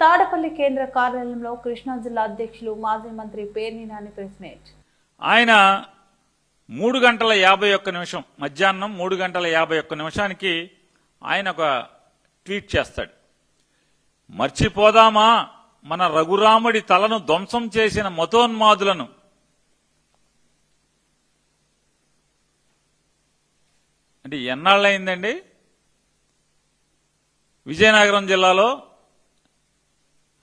తాడపల్లి కేంద్ర కార్యాలయంలో కృష్ణా జిల్లా అధ్యక్షులు మాజీ మంత్రి పేర్ని నాని ప్రెస్ మీట్. ఆయన మూడు గంటల యాభై ఒక్క నిమిషం మధ్యాహ్నం మూడు గంటల యాభై ఒక్క నిమిషానికి ఆయన ఒక ట్వీట్ చేస్తాడు. మర్చిపోదామా? మన రఘురాముడి తలను ధ్వంసం చేసిన మతోన్మాదులను. అంటే ఎన్నాళ్ళైందండి విజయనగరం జిల్లాలో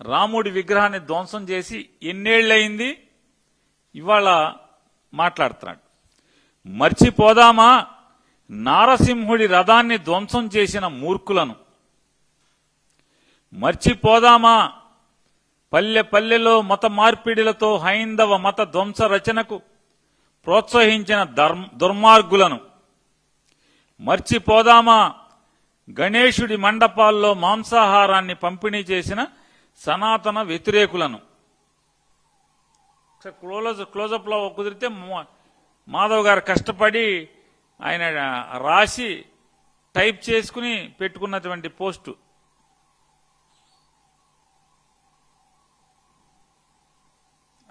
రాముడి విగ్రహాన్ని ధ్వంసం చేసి ఎన్నేళ్ళయింది? ఇవాళ మాట్లాడుతున్నాడు. మర్చిపోదామా? నారసింహుడి రథాన్ని ధ్వంసం చేసిన మూర్ఖులను. మర్చిపోదామా? పల్లె పల్లెలో మత మార్పిడిలతో హైందవ మత ధ్వంస రచనకు ప్రోత్సహించిన దుర్మార్గులను. మర్చిపోదామా? గణేశుడి మండపాల్లో మాంసాహారాన్ని పంపిణీ చేసిన సనాతన వ్యతిరేకులను. క్లోజ్ క్లోజప్లో కుదిరితే మాధవ్ గారు కష్టపడి ఆయన రాసి టైప్ చేసుకుని పెట్టుకున్నటువంటి పోస్టు.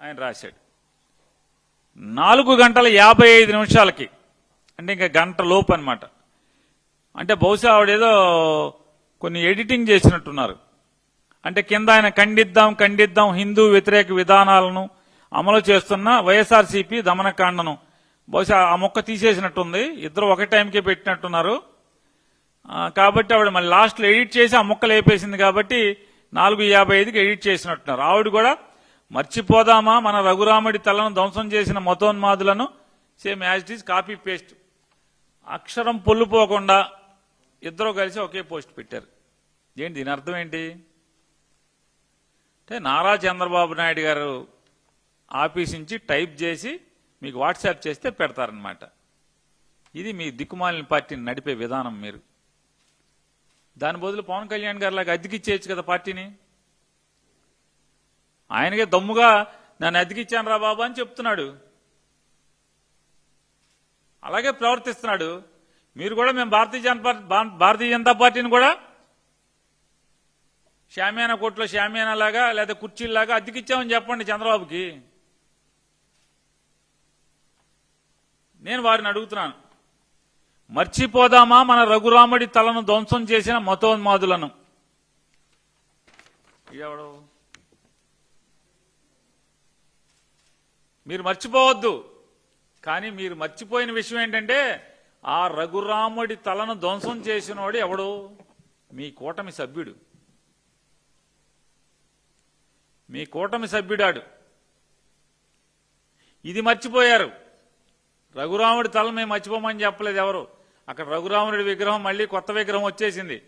ఆయన రాశాడు. నాలుగు గంటల యాభై ఐదు నిమిషాలకి అంటే ఇంకా గంట లోపు అనమాట అంటే బహుశా ఆవిడేదో కొన్ని ఎడిటింగ్ చేసినట్టున్నారు. అంటే కింద ఆయన ఖండిద్దాం ఖండిద్దాం హిందూ వ్యతిరేక విధానాలను అమలు చేస్తున్న వైఎస్ఆర్సీపీ దమనకాండను. బహుశా ఆ మొక్క తీసేసినట్టుంది. ఇద్దరు ఒక టైంకే పెట్టినట్టున్నారు. కాబట్టి ఆవిడ మళ్ళీ లాస్ట్లో ఎడిట్ చేసి ఆ మొక్క లేపేసింది కాబట్టి నాలుగు యాభై ఐదుకి ఎడిట్ చేసినట్టున్నారు. ఆవిడ కూడా మర్చిపోదామా మన రఘురాముడి తలను ధ్వంసం చేసిన మతోన్మాదులను? Same as it is copy paste. అక్షరం పొల్లుపోకుండా ఇద్దరు కలిసి ఒకే పోస్ట్ పెట్టారు. ఏంటి దీని అర్థం ఏంటి? అంటే నారా చంద్రబాబు నాయుడు గారు ఆఫీస్ నుంచి టైప్ చేసి మీకు వాట్సాప్ చేస్తే పెడతారనమాట ఇది మీ దిక్కుమాలిన పార్టీని నడిపే విధానం మీరు. దాని బదులు పవన్ కళ్యాణ్ గారు లాగా అద్దెకిచ్చేయచ్చు కదా పార్టీని. ఆయనకే దమ్ముగా నన్ను అద్దెకిచ్చాను రా బాబు అని చెప్తున్నాడు. అలాగే ప్రవర్తిస్తున్నాడు. మీరు కూడా మేము భారతీయ జనతా భా- భారతీయ జనతా పార్టీని కూడా షామియానా కోట్లో షామియానా లాగా లేదా కుర్చీలాగా అద్దెకిచ్చామని చెప్పండి చంద్రబాబుకి. నేను వారిని అడుగుతున్నాను. మర్చిపోదామా మన రఘురాముడి తలను ధ్వంసం చేసిన మతోన్మాదులను? ఎవడు మీరు మర్చిపోవద్దు. కానీ మీరు మర్చిపోయిన విషయం ఏంటంటే ఆ రఘురాముడి తలను ధ్వంసం చేసినోడు ఎవడు? మీ కూటమి సభ్యుడు. మీ కూటమి సభ్యుడాడు. ఇది మర్చిపోయారు. రఘురాముడి తల మేము మర్చిపోమని చెప్పలేదు ఎవరు. అక్కడ రఘురాముడి విగ్రహం మళ్ళీ కొత్త విగ్రహం వచ్చేసింది.